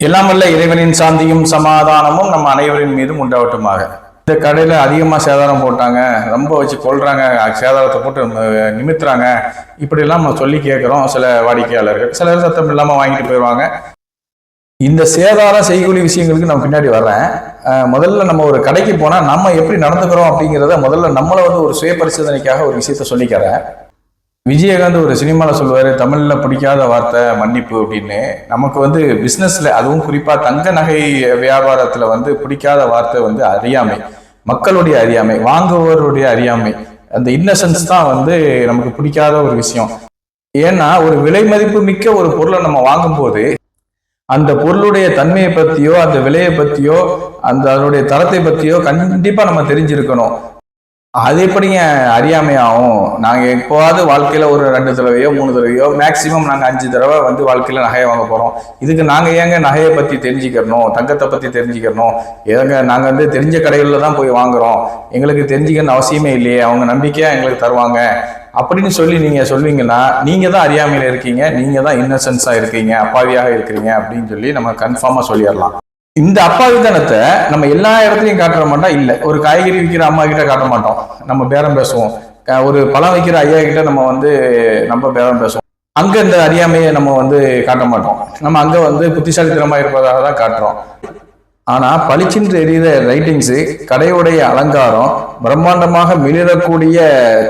எல்லாம் வல்ல இறைவனின் சாந்தியும் சமாதானமும் நம்ம அனைவரின் மீதும் உண்டாவட்டுமாக இந்த கடையில் அதிகமாக சேதாரம் போட்டாங்க ரொம்ப வச்சு கொள்றாங்க சேதாரத்தை போட்டு நிமித்துறாங்க. இப்படிலாம் நம்ம சொல்லி கேட்குறோம் சில வாடிக்கையாளர்கள். சிலர் சத்தம் இல்லாமல் வாங்கிட்டு போயிடுவாங்க இந்த சேதாரம் செய்கூலி விஷயங்களுக்கு நான் பின்னாடி வர்றேன். முதல்ல நம்ம ஒரு கடைக்கு போனால் நம்ம எப்படி நடந்துக்கிறோம் அப்படிங்கிறத முதல்ல நம்மளை வந்து ஒரு சுய பரிசோதனைக்காக ஒரு விஷயத்த சொல்லிக்கிறேன். விஜயகாந்த் ஒரு சினிமாவில் சொல்லுவார் தமிழில் பிடிக்காத வார்த்தை மன்னிப்பு அப்படின்னு. நமக்கு வந்து பிஸ்னஸில் அதுவும் குறிப்பாக தங்க நகை வியாபாரத்தில் வந்து பிடிக்காத வார்த்தை வந்து அறியாமை. மக்களுடைய அறியாமை வாங்குவோருடைய அறியாமை. அந்த இன்னசென்ஸ் தான் வந்து நமக்கு பிடிக்காத ஒரு விஷயம். ஏன்னா ஒரு விலை மதிப்பு மிக்க ஒரு பொருளை நம்ம வாங்கும்போது அந்த பொருளுடைய தன்மையை பற்றியோ அந்த விலையை பற்றியோ அந்த அதனுடைய தரத்தை பற்றியோ கண்டிப்பாக நம்ம தெரிஞ்சிருக்கணும். அது எப்படிங்க அறியாமையாகும்? நாங்கள் எப்போவாவது வாழ்க்கையில் ஒரு ரெண்டு தடவையோ மூணு தடவையோ மேக்சிமம் நாங்கள் அஞ்சு தடவை வந்து வாழ்க்கையில் நகையை வாங்க போகிறோம் இதுக்கு நாங்கள் ஏங்க நகையை பற்றி தெரிஞ்சுக்கிறணும்? தங்கத்தை பற்றி தெரிஞ்சுக்கிறணும்? ஏங்க நாங்கள் வந்து தெரிஞ்ச கடைகளில் தான் போய் வாங்குகிறோம் எங்களுக்கு தெரிஞ்சுக்கணும்னு அவசியமே இல்லையே. அவங்க நம்பிக்கையாக எங்களுக்கு தருவாங்க. அப்படின்னு சொல்லி நீங்கள் சொல்வீங்கன்னா நீங்கள் தான் அறியாமையில் இருக்கீங்க. நீங்கள் தான் இன்னசென்ஸாக இருக்கீங்க. அப்பாவியாக இருக்கிறீங்க அப்படின்னு சொல்லி நம்ம கன்ஃபார்மாக சொல்லிடலாம். இந்த அப்பாவித்தனத்தை நம்ம எல்லா இடத்துலையும் காட்டுற மாட்டோம் இல்லை. ஒரு காய்கறி விற்கிற அம்மா கிட்ட காட்ட மாட்டோம். நம்ம பேரம் பேசுவோம். ஒரு பழம் விற்கிற ஐயா கிட்ட நம்ம வந்து நம்ம பேரம் பேசுவோம். அங்க இந்த அறியாமையை நம்ம வந்து காட்ட மாட்டோம். நம்ம அங்க வந்து புத்திசாலித்தனமா இருப்பதாக தான் காட்டுறோம். ஆனா பளிச்சின்று எரியிற ரைட்டிங்ஸு கடையுடைய அலங்காரம் பிரம்மாண்டமாக மிளிரக்கூடிய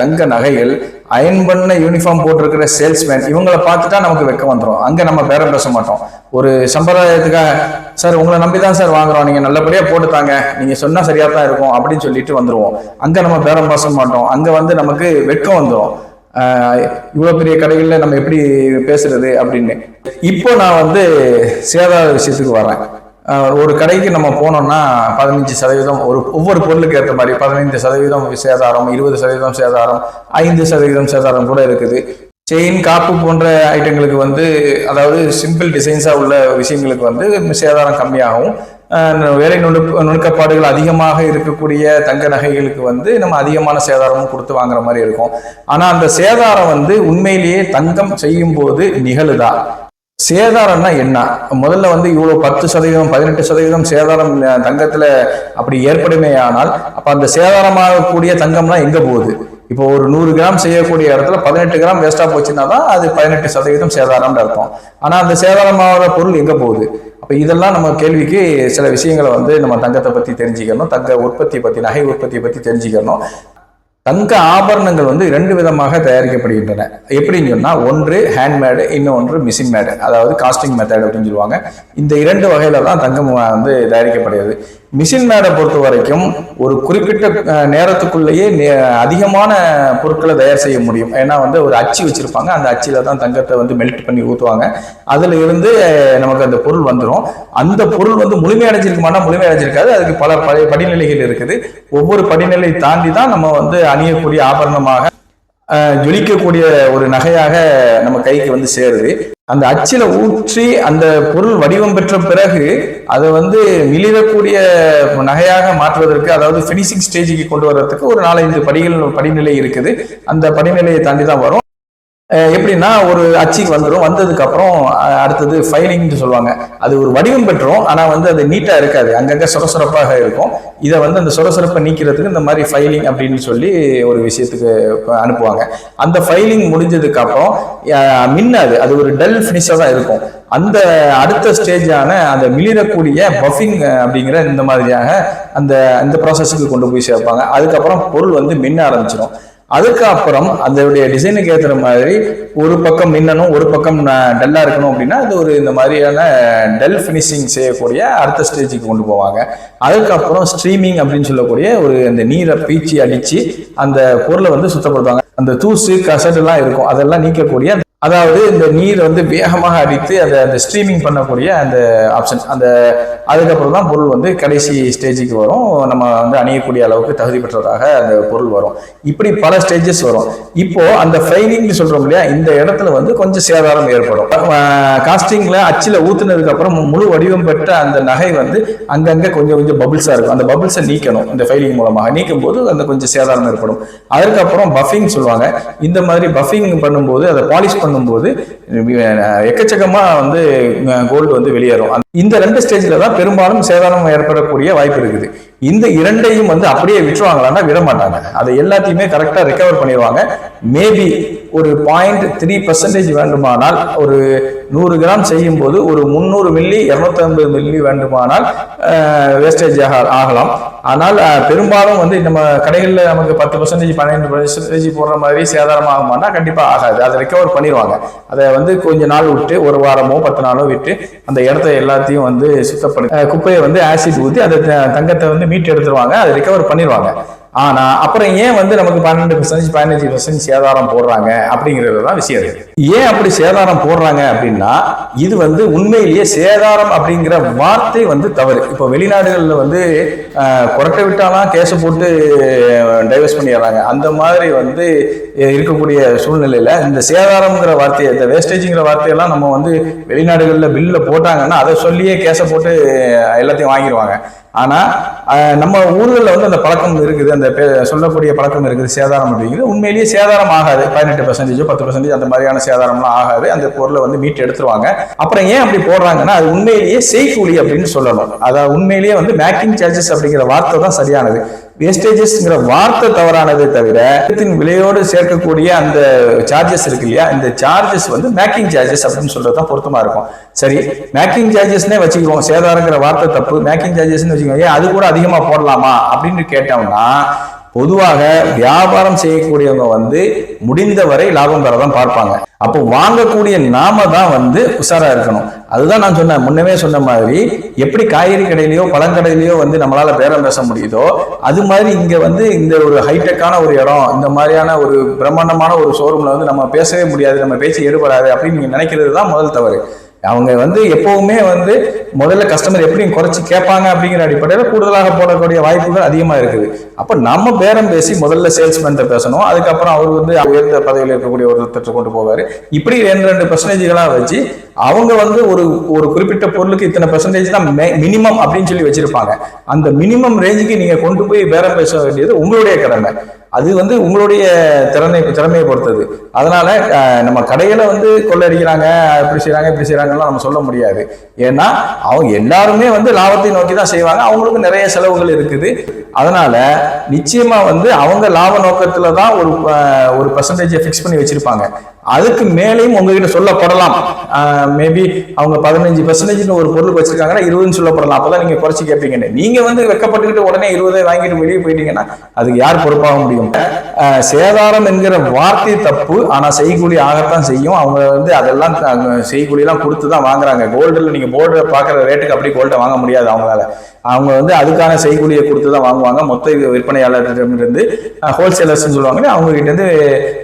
தங்க நகைகள் அயன் பண்ண யூனிஃபார்ம் போட்டிருக்கிற சேல்ஸ்மேன் இவங்கள பார்த்துட்டா நமக்கு வெக்கம் வந்துடும் அங்க நம்ம பேரம் பேச மாட்டோம். ஒரு சம்பிரதாயத்துக்காக சார் உங்களை நம்பி தான் சார் வாங்குறோம். நீங்க நல்லபடியா போட்டுத்தாங்க நீங்க சொன்னா சரியா தான் இருக்கும் அப்படின்னு சொல்லிட்டு வந்துருவோம். அங்க நம்ம பேரம் பேச மாட்டோம். அங்க வந்து நமக்கு வெட்கம் வந்துடும் இவ்வளோ பெரிய கடைகளில் நம்ம எப்படி பேசுறது அப்படின்னு. இப்போ நான் வந்து சேதார விஷயத்துக்கு வரேன். ஒரு கடைக்கு நம்ம போனோம்னா பதினஞ்சு சதவீதம் ஒரு ஒவ்வொரு பொருளுக்கு ஏற்ற மாதிரி பதினைந்து சதவீதம் சேதாரம் இருபது சதவீதம் சேதாரம் ஐந்து சதவீதம் சேதாரம் கூட இருக்குது. செயின் காப்பு போன்ற ஐட்டங்களுக்கு வந்து அதாவது சிம்பிள் டிசைன்ஸாக உள்ள விஷயங்களுக்கு வந்து சேதாரம் கம்மியாகும். வேலை நுணுக்க நுணுக்கப்பாடுகள் அதிகமாக இருக்கக்கூடிய தங்க நகைகளுக்கு வந்து நம்ம அதிகமான சேதாரமும் கொடுத்து வாங்குற மாதிரி இருக்கும். ஆனால் அந்த சேதாரம் வந்து உண்மையிலேயே தங்கம் செய்யும் போது நிகழுதா? சேதாரம்னா என்ன? முதல்ல வந்து இவ்வளோ பத்து சதவீதம் பதினெட்டு சதவீதம் சேதாரம் தங்கத்தில் அப்படி ஏற்படுமே ஆனால் அப்போ அந்த சேதாரமாகக்கூடிய தங்கம்லாம் எங்கே போகுது? இப்போ ஒரு நூறு கிராம் செய்யக்கூடிய இடத்துல பதினெட்டு கிராம் வேஸ்டா போச்சுன்னா தான் அது பதினெட்டு சதவீதம் சேதாரம்னு அர்த்தம். ஆனா அந்த சேதாரமாகிற பொருள் எங்க போகுது? அப்ப இதெல்லாம் நம்ம கேள்விக்கு சில விஷயங்களை வந்து நம்ம தங்கத்தை பத்தி தெரிஞ்சுக்கணும் தங்க உற்பத்தியை பத்தி நகை உற்பத்தியை பத்தி தெரிஞ்சுக்கணும். தங்க ஆபரணங்கள் வந்து இரண்டு விதமாக தயாரிக்கப்படுகின்றன. எப்படின்னு சொன்னால் ஒன்று ஹேண்ட்மேடு இன்னொன்று மிஷின் மேடு அதாவது காஸ்டிங் மெத்தட் அப்படின்னு சொல்லுவாங்க. இந்த இரண்டு வகையில தான் தங்கம் வந்து தயாரிக்கப்படுகிறது. மிஷின் மேடை பொறுத்த வரைக்கும் ஒரு குறிப்பிட்ட நேரத்துக்குள்ளேயே நே- அதிகமான பொருட்களை தயார் செய்ய முடியும். ஏன்னா வந்து ஒரு அச்சு வச்சிருப்பாங்க. அந்த அச்சில தான் தங்கத்தை வந்து மெல்ட் பண்ணி ஊற்றுவாங்க அதுல இருந்து நமக்கு அந்த பொருள் வந்துடும் அந்த பொருள் வந்து முழுமையடைஞ்சிருக்குமானா முழுமையடைஞ்சிருக்காது அதுக்கு பல பழைய படிநிலைகள் இருக்குது. ஒவ்வொரு படிநிலை தாண்டி தான் நம்ம வந்து அணியக்கூடிய ஆபரணமாக ஜொலிக்கக்கூடிய ஒரு நகையாக நம்ம கைக்கு வந்து சேருது. அந்த அச்சில ஊற்றி அந்த பொருள் வடிவம் பெற்ற பிறகு அதை வந்து மிளிரக்கூடிய நகையாக மாற்றுவதற்கு அதாவது ஃபினிஷிங் ஸ்டேஜுக்கு கொண்டு வர்றதுக்கு ஒரு நாலஞ்சு படிகள் படிநிலை இருக்குது. அந்த படிநிலையை தாண்டி தான் வரும். எப்படின்னா ஒரு அச்சுக்கு வந்துடும் வந்ததுக்கு அப்புறம் அடுத்தது ஃபைலிங்னு சொல்லுவாங்க. அது ஒரு வடிவம் பெற்றோம் ஆனால் வந்து அது நீட்டாக இருக்காது. அங்கங்கே சுரசுரப்பாக இருக்கும். இதை வந்து அந்த சுரசுரப்பை நீக்கிறதுக்கு இந்த மாதிரி ஃபைலிங் அப்படின்னு சொல்லி ஒரு விஷயத்துக்கு அனுப்புவாங்க. அந்த ஃபைலிங் முடிஞ்சதுக்கு அப்புறம் மின்னாது. அது ஒரு டல் ஃபினிஷாக தான் இருக்கும். அந்த அடுத்த ஸ்டேஜான அந்த மிளிரக்கூடிய பஃபிங் அப்படிங்கிற இந்த மாதிரியாக அந்த இந்த ப்ராசஸுக்கு கொண்டு போய் சேர்ப்பாங்க. அதுக்கப்புறம் பொருள் வந்து மின்ன ஆரம்பிச்சிடும் அதுக்கப்புறம் அதோடைய டிசைனுக்கு ஏற்றுற மாதிரி ஒரு பக்கம் மின்னணும் ஒரு பக்கம் டல்லாக இருக்கணும் அப்படின்னா அது ஒரு இந்த மாதிரியான டல் ஃபினிஷிங் செய்யக்கூடிய அடுத்த ஸ்டேஜுக்கு கொண்டு போவாங்க. அதுக்கப்புறம் ஸ்ட்ரீமிங் அப்படின்னு சொல்லக்கூடிய ஒரு அந்த நீரை பீச்சி அடித்து அந்த பொருளை வந்து சுத்தப்படுத்துவாங்க. அந்த தூசு கசடெல்லாம் இருக்கும். அதெல்லாம் நீக்கக்கூடிய அதாவது இந்த நீர் வந்து வேகமாக அடித்து அதை அந்த ஸ்ட்ரீமிங் பண்ணக்கூடிய அந்த ஆப்ஷன்ஸ் அந்த அதுக்கப்புறம் தான் பொருள் வந்து கடைசி ஸ்டேஜுக்கு வரும். நம்ம வந்து அணியக்கூடிய அளவுக்கு தகுதி பெற்றதாக அந்த பொருள் வரும். இப்படி பல ஸ்டேஜஸ் வரும். இப்போ அந்த ஃபைனிங்னு சொல்கிறோம் இல்லையா இந்த இடத்துல வந்து கொஞ்சம் சேதாரம் ஏற்படும். காஸ்டிங்கில் அச்சில் ஊத்துனதுக்கு அப்புறம் முழு வடிவம் பெற்ற அந்த நகை வந்து அங்கங்கே கொஞ்சம் கொஞ்சம் பபிள்ஸாக இருக்கும். அந்த பபிள்ஸை நீக்கணும் இந்த ஃபைலிங் மூலமாக. நீக்கும் போது அந்த கொஞ்சம் சேதாரம் ஏற்படும். அதுக்கப்புறம் பஃபிங் சொல்லுவாங்க. இந்த மாதிரி பஃபிங் பண்ணும்போது அதை பாலிஷ் பண்ண பண்ணும்போது அஹ், எக்கச்சக்கமா வந்து கோல்டு வந்து வெளியேறும். இந்த ரெண்டு ஸ்டேஜ்ல தான் பெரும்பாலும் சேதாரம் ஏற்படக்கூடிய வாய்ப்பு இருக்குது. இந்த இரண்டையும் வந்து அப்படியே விட்டுருவாங்களான்னா விட மாட்டாங்க. அதை எல்லாத்தையுமே கரெக்டாக ரெக்கவர் பண்ணிடுவாங்க. மேபி ஒரு பாயிண்ட் த்ரீ பர்சன்டேஜ் வேண்டுமானால் ஒரு நூறு கிராம் செய்யும் போது ஒரு முந்நூறு மில்லி இரநூத்தம்பது மில்லி வேண்டுமானால் வேஸ்டேஜ் ஆக ஆகலாம். ஆனால் பெரும்பாலும் வந்து நம்ம கடைகளில் நமக்கு பத்து பர்சன்டேஜ் பன்னெண்டு பர்சன்டேஜ் போடுற மாதிரி சேதாரம் ஆகுமானா கண்டிப்பாக ஆகாது. அதை ரெக்கவர் பண்ணிடுவாங்க அதை வந்து கொஞ்ச நாள் விட்டு ஒரு வாரமோ பத்து நாளோ விட்டு அந்த இடத்த எல்லாத்தையும் வந்து சுத்தப்படுத்தி குப்பையை வந்து ஆசிட் ஊற்றி அதை த- தங்கத்தை வந்து மீட்டு எடுத்துருவாங்க. அதை ரெக்கவர் பண்ணிடுவாங்க ஆனா அப்புறம் ஏன் வந்து நமக்கு பன்னெண்டு பர்சன்டேஜ் பதினஞ்சு பர்சன்டேஜ் சேதாரம் போடுறாங்க அப்படிங்கிறது தான் விஷயம் இருக்கு ஏன் அப்படி சேதாரம் போடுறாங்க அப்படின்னா இது வந்து உண்மையிலேயே சேதாரம் அப்படிங்கிற வார்த்தை வந்து தவறு. இப்போ வெளிநாடுகளில் வந்து குரட்டை விட்டாலாம் கேஸை போட்டு டைவர்ஸ் பண்ணிடுறாங்க. அந்த மாதிரி வந்து இருக்கக்கூடிய சூழ்நிலையில இந்த சேதாரம்ங்கிற வார்த்தையை இந்த வேஸ்டேஜ்ங்கிற வார்த்தையெல்லாம் நம்ம வந்து வெளிநாடுகளில் பில்லில் போட்டாங்கன்னா அதை சொல்லியே கேஸை போட்டு எல்லாத்தையும் வாங்கிடுவாங்க. ஆனா நம்ம ஊர்களில் வந்து அந்த பழக்கம் இருக்குது அந்த பே- சொல்லக்கூடிய பழக்கம் இருக்குது சேதாரம் அப்படிங்கிறது. உண்மையிலேயே சேதாரம் ஆகாது. பதினெட்டு பர்சன்டேஜோ பத்து பர்சன்டேஜ் அந்த மாதிரியான சேதாரம்லாம் ஆகாது. அந்த பொருளை வந்து மீட்டு எடுத்துருவாங்க. அப்புறம் ஏன் அப்படி போடுறாங்கன்னா அது உண்மையிலேயே செய்கூலி அப்படின்னு சொல்லணும். அதாவது உண்மையிலேயே வந்து மேக்கிங் சார்ஜஸ் அப்படிங்கிற வார்த்தை தான் சரியானது. வேஸ்டேஜஸ்ங்கிற வார்த்தை தவறானதே தவிர விலையோடு சேர்க்கக்கூடிய அந்த சார்ஜஸ் இருக்கு இல்லையா? இந்த சார்ஜஸ் வந்து மேக்கிங் சார்ஜஸ் அப்படின்னு சொல்றது தான் பொருத்தமா இருக்கும். சரி மேக்கிங் சார்ஜஸ்னே வச்சுக்குவோம். சேதாரங்கிற வார்த்தை தப்பு. மேக்கிங் சார்ஜஸ்னு வச்சுக்கோங்க. ஏன்? அது கூட அதிகமாக போடலாமா? அப்படின்னு கேட்டோம்னா பொதுவாக வியாபாரம் செய்யக்கூடியவங்க வந்து முடிந்தவரை லாபம் பெற தான் பார்ப்பாங்க. அப்போ வாங்கக்கூடிய நாம தான் வந்து உஷாரா இருக்கணும். அதுதான் நான் சொன்னேன். முன்னமே சொன்ன மாதிரி எப்படி காய்கறி கடையிலயோ பழங்கடையிலயோ வந்து நம்மளால பேரம் பேச முடியுதோ அது மாதிரி இங்க வந்து இந்த ஒரு ஹைடெக்கான ஒரு இடம் இந்த மாதிரியான ஒரு பிரம்மாண்டமான ஒரு ஷோரூம்ல வந்து நம்ம பேசவே முடியாது நம்ம பேச்சு ஏற்படாது அப்படின்னு நீங்க நினைக்கிறது தான் முதல் தவறு. அவங்க வந்து எப்பவுமே வந்து முதல்ல கஸ்டமர் எப்படியும் குறைச்சி கேட்பாங்க அப்படிங்கிற அடிப்படையில் கூடுதலாக போடக்கூடிய வாய்ப்புகள் அதிகமாக இருக்குது. அப்போ நம்ம பேரம் பேசி முதல்ல சேல்ஸ்மேன்ட்ட பேசணும். அதுக்கப்புறம் அவர் வந்து உயர்ந்த பதவியில் இருக்கக்கூடிய ஒருத்தர் கொண்டு போவார். இப்படி ரெண்டு ரெண்டு பர்சன்டேஜ்களாக வச்சு அவங்க வந்து ஒரு ஒரு குறிப்பிட்ட பொருளுக்கு இத்தனை பர்சன்டேஜ் தான் மினிமம் அப்படின்னு சொல்லி வச்சிருப்பாங்க. அந்த மினிமம் ரேஞ்சுக்கு நீங்க கொண்டு போய் பேரம் பேச வேண்டியது உங்களுடைய கடமை. அது வந்து உங்களுடைய திறனை திறமையை பொறுத்தது. அதனால நம்ம கடையில வந்து கொள்ளடிக்கிறாங்க இப்படி செய்யறாங்க இப்படி செய்யறாங்கலாம் நம்ம சொல்ல முடியாது. ஏன்னா அவங்க எல்லாருமே வந்து லாபத்தை நோக்கி தான் செய்வாங்க. அவங்களுக்கு நிறைய செலவுகள் இருக்குது. அதனால நிச்சயமா வந்து அவங்க லாப நோக்கத்துல தான் ஒரு ஒரு பர்சன்டேஜை ஃபிக்ஸ் பண்ணி வச்சிருப்பாங்க. அதுக்கு மேலேயும் உங்ககிட்ட சொல்லப்படலாம். மேபி அவங்க பதினஞ்சு பர்சன்டேஜ் ஒரு பொருளுக்கு வச்சிருக்காங்கன்னா இருபதுன்னு சொல்லப்படலாம். அப்பதான் நீங்க குறைச்சி கேட்பீங்கன்னு நீங்க வந்து வெக்கப்பட்டுக்கிட்டு உடனே இருபதை வாங்கிட்டு வெளியே போயிட்டீங்கன்னா அதுக்கு யார் பொறுப்பாக முடியும்? சேதாரம் என்கிற வார்த்தை தப்பு. ஆனா செய்கூலி ஆகத்தான் செய்யும். அவங்க வந்து அதெல்லாம் செய்கூலி எல்லாம் கொடுத்து தான் வாங்குறாங்க கோல்டில் நீங்க போர்டு பாக்குற ரேட்டுக்கு அப்படி கோல்டை வாங்க முடியாது அவங்களால. அவங்க வந்து அதுக்கான செய்கூலியை கொடுத்து தான் வாங்குவாங்க. மொத்த விற்பனையாளர்களிடமிருந்து ஹோல்சேலர்ஸ் சொல்லுவாங்க அவங்க கிட்ட இருந்து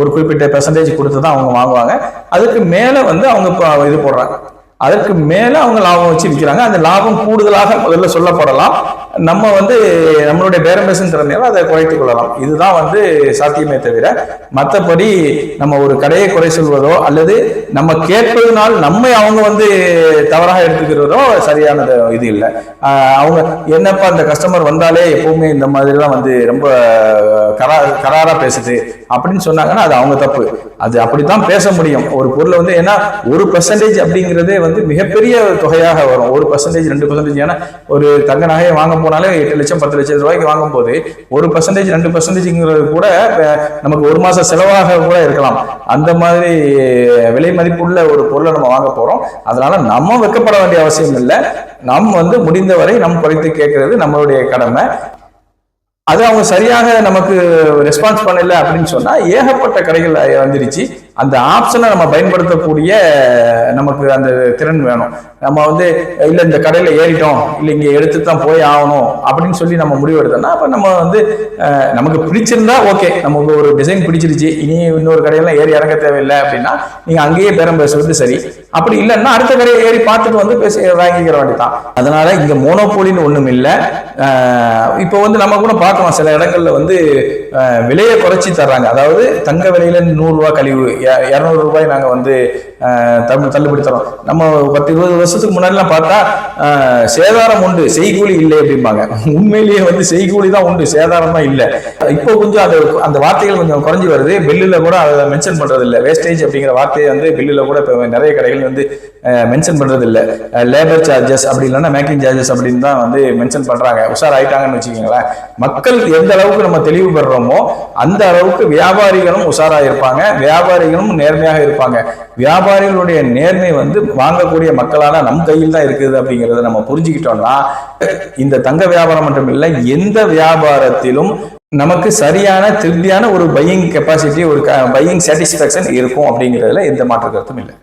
ஒரு குறிப்பிட்ட பெர்சன்டேஜ் கொடுத்து தான் அவங்க வாங்குவாங்க. அதுக்கு மேலே வந்து அவங்க இது போடுறாங்க. அதற்கு மேல அவங்க லாபம் வச்சு விற்கிறாங்க அந்த லாபம் கூடுதலாக முதல்ல சொல்லப்படலாம். நம்ம வந்து நம்மளுடைய பேரம்பேசன் திறமையால அதை குறைத்துக் கொள்ளலாம். இதுதான் வந்து சாத்தியமே தவிர மற்றபடி நம்ம ஒரு கடையை குறை சொல்வதோ அல்லது நம்ம கேட்பதனால் நம்மை அவங்க வந்து தவறாக எடுத்துக்கிறதோ சரியானது இது இல்லை. அவங்க என்னப்பா அந்த கஸ்டமர் வந்தாலே எப்பவுமே இந்த மாதிரிலாம் வந்து ரொம்ப கரா கராரா பேசுது அப்படின்னு சொன்னாங்கன்னா அது அவங்க தப்பு. அது அப்படித்தான் பேச முடியும். ஒரு பொருளை வந்து ஏன்னா ஒரு பர்சன்டேஜ் அப்படிங்கிறதே வந்து மிகப்பெரிய தொகையாக வரும். ஒரு பர்சன்டேஜ் ரெண்டு பர்சன்டேஜ் ஏன்னா ஒரு தங்க நகையை வாங்க போனாலே எட்டு லட்சம் பத்து லட்சம் ரூபாய்க்கு வாங்கும் போது ஒரு பர்சன்டேஜ் ரெண்டு பர்சன்டேஜ்ங்கிறது கூட நமக்கு ஒரு மாசம் செலவாக கூட இருக்கலாம். அந்த மாதிரி விலை மதிப்புள்ள ஒரு பொருளை நம்ம வாங்க போறோம். அதனால நம்ம வெக்கப்பட வேண்டிய அவசியம் இல்லை. நாம் வந்து முடிந்தவரை நம் குறைத்து கேட்கறது நம்மளுடைய கடமை. அது அவங்க சரியாக நமக்கு ரெஸ்பான்ஸ் பண்ணல அப்படின்னு சொன்னா ஏகப்பட்ட கடைகள் வந்துருச்சு. அந்த ஆப்ஷனை நம்ம பயன்படுத்தக்கூடிய நமக்கு அந்த திறன் வேணும். நம்ம வந்து இல்லை இந்த கடையில் ஏறிட்டோம். இல்லை இங்கே எடுத்து தான் போய் ஆகணும். அப்படின்னு சொல்லி நம்ம முடிவு எடுத்தோம்னா நம்ம வந்து நமக்கு பிடிச்சிருந்தா ஓகே நமக்கு ஒரு டிசைன் பிடிச்சிருச்சு. இனி இன்னொரு கடையெல்லாம் ஏறி இறங்க தேவையில்லை அப்படின்னா நீங்கள் அங்கேயே பேரம் பேசுறது சரி. அப்படி இல்லைன்னா அடுத்த கடையை ஏறி பார்த்துட்டு வந்து பேசி வாங்கிக்கிற வேண்டியதான் அதனால இங்கே மோனோபோலின்னு ஒன்றும் இல்லை. இப்போ வந்து நம்ம கூட பார்க்கலாம். சில இடங்கள்ல வந்து விலையை குறைச்சி தர்றாங்க. அதாவது தங்க விலையில நூறுரூவா கழிவு இரநூறு ரூபாய் நாங்கள் வந்து தமிழ் தள்ளுபடி தரோம் நம்ம பத்து இருபது வருஷத்துக்கு முன்னாடிலாம் பார்த்தா சேதாரம் உண்டு செய்கூலி இல்லை அப்படிம்பாங்க. உண்மையிலேயே வந்து செய்கூலி தான் உண்டு சேதாரம் தான் இல்லை. இப்போ கொஞ்சம் அது அந்த வார்த்தைகள் கொஞ்சம் குறைஞ்சி வருது. பில்லில் கூட அதை மென்ஷன் பண்றது இல்லை வேஸ்டேஜ் அப்படிங்கிற வார்த்தையை வந்து பில்லில் கூட இப்போ நிறைய கடைகள் வந்து மென்ஷன் பண்றது இல்லை லேபர் சார்ஜஸ் அப்படி இல்லைன்னா மேக்கிங் சார்ஜஸ் அப்படின்னு தான் வந்து மென்ஷன் பண்றாங்க. உஷார் ஆயிட்டாங்கன்னு வச்சுக்கோங்களேன். மக்கள் எந்த அளவுக்கு நம்ம தெளிவு பெறுறோமோ அந்த அளவுக்கு வியாபாரிகளும் உஷாராக இருப்பாங்க வியாபாரிகளும் நேர்மையாக இருப்பாங்க. வியாபாரிகளுடைய நேர்மை வந்து வாங்கக்கூடிய மக்களான நம் கையில் தான் இருக்குது அப்படிங்கிறத நம்ம புரிஞ்சுக்கிட்டோம்னா இந்த தங்க வியாபாரம் மட்டும் இல்லை எந்த வியாபாரத்திலும் நமக்கு சரியான திருப்தியான ஒரு பையிங் கெப்பாசிட்டி ஒரு பையிங் சாட்டிஸ்ஃபேக்ஷன் இருக்கும் அப்படிங்கிறதுல எந்த மாற்று கருத்தும் இல்லை.